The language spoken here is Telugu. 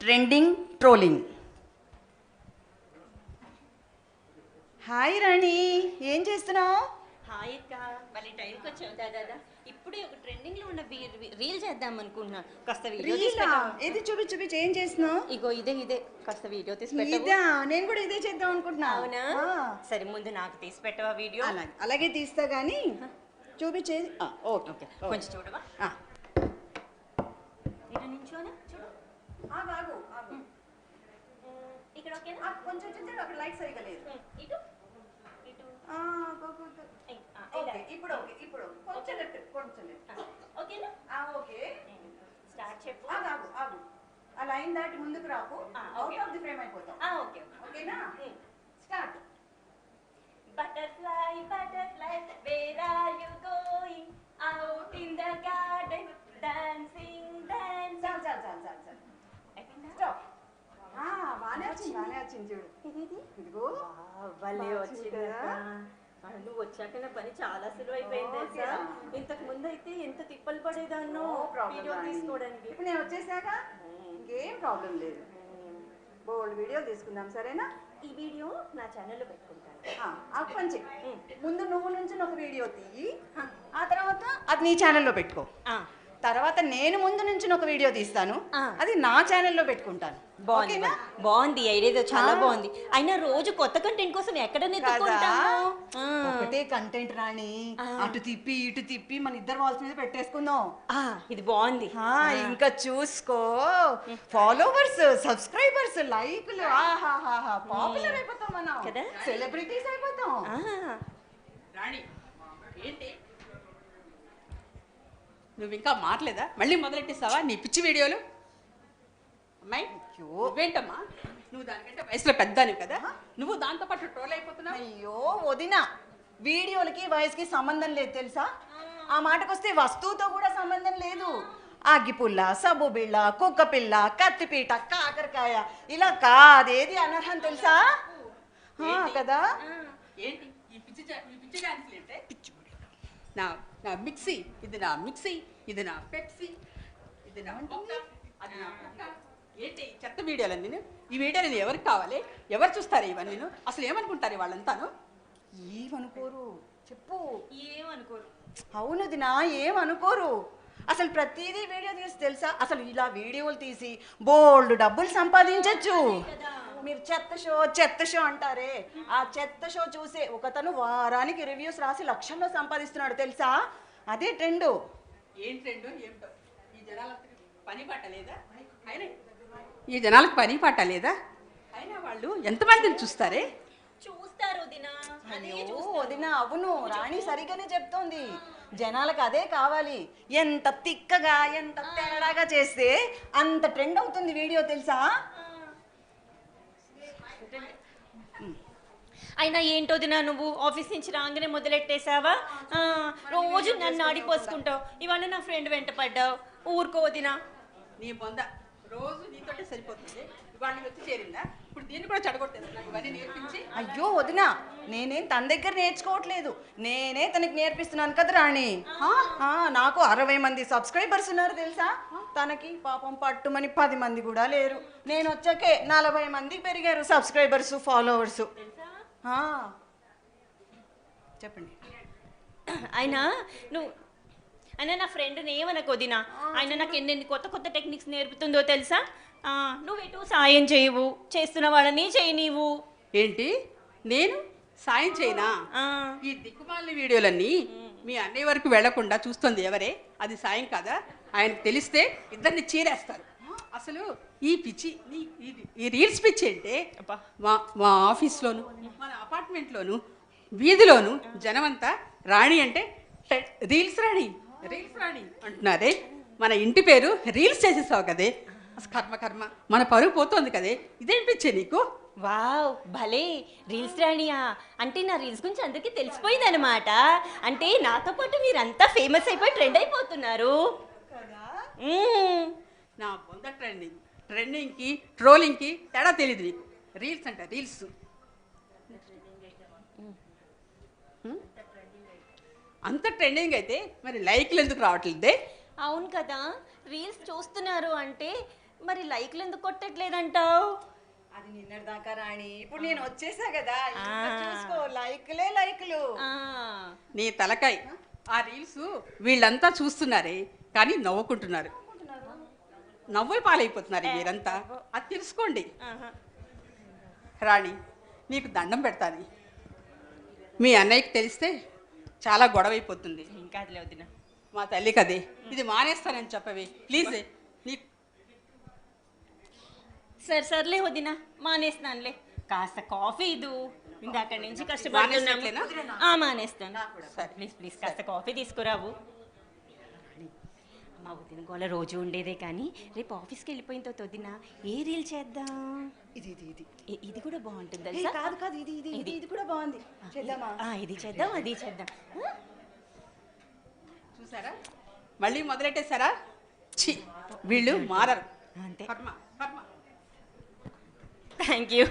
ట్రెండింగ్ ట్రోలింగ్ హాయ్ రాణి ఏం చేస్తున్నావు? హాయ్ అక్క. మళ్ళీ టైంకి వచ్చావు దాదా ఇప్పుడే ఒక ట్రెండింగ్లో ఉన్న రీల్ చేద్దాం అనుకుంటున్నా కాస్త వీడియో? ఏది చూపి చూపించి ఏం చేస్తున్నావు? ఇగో ఇదే ఇదే. కాస్త వీడియో తీసి పెట్టవా? ఇదా నేను కూడా ఇదే చేద్దాం అనుకుంటున్నా. అవునా? సరే ముందు నాకు తీసి పెట్టవా వీడియో? అలాగే అలాగే తీస్తా కానీ చూపించేది ఆ, ఓకే ఓకే కొంచెం చూడవా. ఇటు నించోనా? ఆగు, ఇక్కడ ఓకేనా? కొంచెం చూడు అక్కడ లైట్ సరిగా లేదు. ఇటు? ఆ. ఓకే ఇప్పుడు ఓకే ఇప్పుడు. కొంచెం లెఫ్ట్ కొంచెం లెఫ్ట్. ఆ, ఓకేనా? ఆ, ఓకే. స్టార్ట్ చెప్పు. ఆగు, ఆగు, ఆగు. ఆ లైన్ దాటి ముందుకు రాకు. అవుట్. ఆఫ్ ది ఫ్రేమ్ అయిపోతాం. ఆ, ఓకే ఓకేనా. Start. Butterfly, butterfly, where are you going? Out in the బానే వచ్చింది బానే వచ్చింది. చూడు. ఇదిగో భలే వచ్చింది నువ్వు వచ్చాక నా పని చాలా సులువు అయిపోయింది. ఇంతకు ముందు అయితే ఎంత తిప్పలు పడేదాన్నో వీడియో తీసుకోవడానికి. ఇప్పుడు నేను వచ్చేసాక ఇంకేం ప్రాబ్లం లేదు. బోల్డ్ వీడియో తీసుకుందాం సరేనా? ఈ వీడియో నా ఛానల్లో పెట్టుకుంటాను. ఆ, ఆ పని చెయ్యి. ముందు నువ్వు నుంచి ఒక వీడియో తీయి. ఆ తర్వాత అది నీ ఛానల్లో పెట్టుకో. ఆ, తర్వాత నేను ముందు నుంచి ఒక వీడియో తీస్తాను. అది నా ఛానల్లో పెట్టుకుంటాను. బాగుంది బాగుంది. ఐడియా చాలా. బాగుంది. అయినా రోజు కొత్త కంటెంట్ కోసం ఎక్కడ. ఒకటే కంటెంట్ రాణి. అటు తిప్పి ఇటు తిప్పి మన ఇద్దరు వాల్స్ మీద పెట్టేసుకుందాం. ఇది బాగుంది. ఇంకా చూసుకో. ఫాలోవర్స్ సబ్స్క్రైబర్స్ లైక్లు పాపులర్ అయిపోతాం మనం. కదా? సెలబ్రిటీస్ అయిపోతాం. రాణి ఏంటి? నువ్వు ఇంకా మారలేదా? మళ్ళీ మొదలెట్టేస్తావా నీ పిచ్చి వీడియోలు? అమ్మాయి నువ్వేంటమ్మా? నువ్వు దానికంటే వయసులో పెద్దానివి కదా. నువ్వు దాంతో పాటు ట్రోల్ అయిపోతున్నావు? అయ్యో వదిన. వీడియోలకి వయసుకి సంబంధం లేదు తెలుసా? ఆ. మాటకొస్తే వస్తువుతో కూడా సంబంధం లేదు. అగ్గిపుల్ల సబ్బు బిళ్ళ కుక్క పిల్ల కత్తిపీట కాకరకాయ ఇలా కాదేది అనర్హం తెలుసా? కదా? నా మిక్సీ. ఇది నా మిక్సీ. ఇది నా పెప్సీ ఇది నా అది నా. ఏంటి చెత్త వీడియోలు నేను? ఈ వీడియోలు ఎవరికి కావాలి? ఎవరు చూస్తారు ఇవన్నీ నేను అసలు ఏమనుకుంటారు వాళ్ళంతాను? ఏమనుకోరు? చెప్పు. ఏమనుకోరు? అవును దినా ఏమనుకోరు? అసలు ప్రతిదీ వీడియో తీసి తెలుసా? అసలు ఇలా వీడియోలు తీసి బోల్డ్ డబ్బులు సంపాదించవచ్చు మీరు చెత్త షో చెత్త షో అంటారే. ఆ చెత్త షో చూసే ఒకతను వారానికి రివ్యూస్ రాసి లక్షల్లో సంపాదిస్తున్నాడు తెలుసా? అదే ట్రెండ్. ఏం ట్రెండ్ ఏమిటో ఈ జనాలకు పని పాట లేదా? అయినా ఈ జనాలకు పని పాట లేదా? అయినా వాళ్ళు ఎంతమందిని చూస్తారే? చూస్తారు వదిన. అవును. రాణి సరిగానే చెప్తోంది. జనాలకు అదే కావాలి. ఎంత తిక్కగా ఎంత తేడాగా చేస్తే అంత ట్రెండ్ అవుతుంది వీడియో తెలుసా? అయినా ఏంటో దినా నువ్వు ఆఫీస్ నుంచి రాగానే మొదలెట్టేశావా? రోజు నన్ను ఆడిపోసుకుంటావు. ఇవన్నీ నా ఫ్రెండ్ వెంట పడ్డావు. ఊరుకోదినా నీ బొంద. రోజు నీతోటే సరిపోతుంది. ఇవాళ వచ్చి చేరిందా? ఇప్పుడు దీన్ని కూడా చెడగొట్టేది నాకు ఇవన్నీ నేర్పించి. అయ్యో వదిన నేనేం తన దగ్గర నేర్చుకోవట్లేదు. నేనే తనకి నేర్పిస్తున్నాను కదా రాణి. ఆ, నాకు అరవై మంది సబ్స్క్రైబర్స్ ఉన్నారు తెలుసా? తనకి పాపం పట్టుమని పది మంది కూడా లేరు. నేను వచ్చాకే నలభై మంది పెరిగారు సబ్స్క్రైబర్స్ ఫాలోవర్స్ చెప్పండి. అయినా నువ్వు అయినా నా ఫ్రెండ్ని ఏమనకొదినా ఆయన నాకు ఎన్నెన్ని కొత్త కొత్త టెక్నిక్స్ నేర్పుతుందో తెలుసా? నువ్వు ఎటు సాయం చేయవు? చేస్తున్న వాళ్ళని చేయి నీవు ఏంటి? నేను సాయం చేయనా? ఈ దిక్కుమాలిన వీడియోలన్నీ మీ అన్నయ్య వరకు వెళ్ళకుండా చూస్తుంది ఎవరే? అది సాయం కాదా? ఆయనకు తెలిస్తే ఇద్దరిని చీరేస్తారు. అసలు ఈ పిచ్చి ఈ- రీల్స్ పిచ్చి అంటే అబ్బా. మా మా ఆఫీస్లోను మన అపార్ట్మెంట్లోను వీధిలోను జనమంతా రాణి అంటే "టె- రీల్స్ రాణి. రీల్స్ రాణి. అంటున్నారే. మన ఇంటి పేరు రీల్స్ చేసేసావు కదే. కర్మ కర్మ. మన పరువు పోతోంది కదే. ఇదేం పిచ్చే నీకు? వావ్ భలే. రీల్స్ రాణియా. అంటే నా రీల్స్ గురించి అందరికీ తెలిసిపోయింది అనమాట అంటే నాతో పాటు మీరంతా ఫేమస్ అయిపోయి ట్రెండ్ అయిపోతున్నారు. నా బొంద ట్రెండింగ్. ట్రెండింగ్కి ట్రోలింగ్కి తేడా తెలియదు నీకు. రీల్స్ అంట రీల్స్. అంత ట్రెండింగ్ అయితే మరి లైక్లు ఎందుకు రావట్లేదే? అవును కదా. రీల్స్ చూస్తున్నారు అంటే మరి లైక్లు ఎందుకు కొట్టట్లేదంటావు? అది నిన్నటి దాకా రాణి. ఇప్పుడు నేను వచ్చేసా కదా. చూసుకో లైక్లే లైక్లు. నీ తలకాయ్. ఆ? రీల్స్ వీళ్ళంతా చూస్తున్నారే కానీ నవ్వుకుంటున్నారు. నవ్వే పాలైపోతున్నారు మీరంతా అది తెలుసుకోండి. రాణి నీకు దండం పెడతాను. మీ అన్నయ్యకి తెలిస్తే చాలా గొడవ అయిపోతుంది ఇంకా అది వదిన మా తల్లి కదే ఇది మానేస్తానని చెప్పవే. ప్లీజ్. నీ సరే సర్లే వదిన మానేస్తానులే కాస్త కాఫీ ఇదు. ఇందాక నుంచి కష్టపడుతున్నాము? ఆ, మానేస్తాను. సరే. ప్లీజ్ ప్లీజ్ కాస్త కాఫీ తీసుకురావు. మా వదిన గోల రోజు ఉండేదే కానీ రేపు ఆఫీస్కి వెళ్ళిపోయిన తర్వాత వదిన ఏ రీల్ చేద్దాం? ఇది ఇది ఇది. ఇ- ఇది కూడా బాగుంటుంది ఏ, తెలుసా? కాదు కాదు ఇది ఇది ఇది ఇది. కూడా బాగుంది. చేద్దామా? ఆ, ఇది చేద్దాం అది చేద్దాం. చూసారా? మళ్ళీ మొదలెట్టేశారా? ఛీ వీళ్ళు మారరు. అంతే. కర్మ కర్మ థ్యాంక్ యూ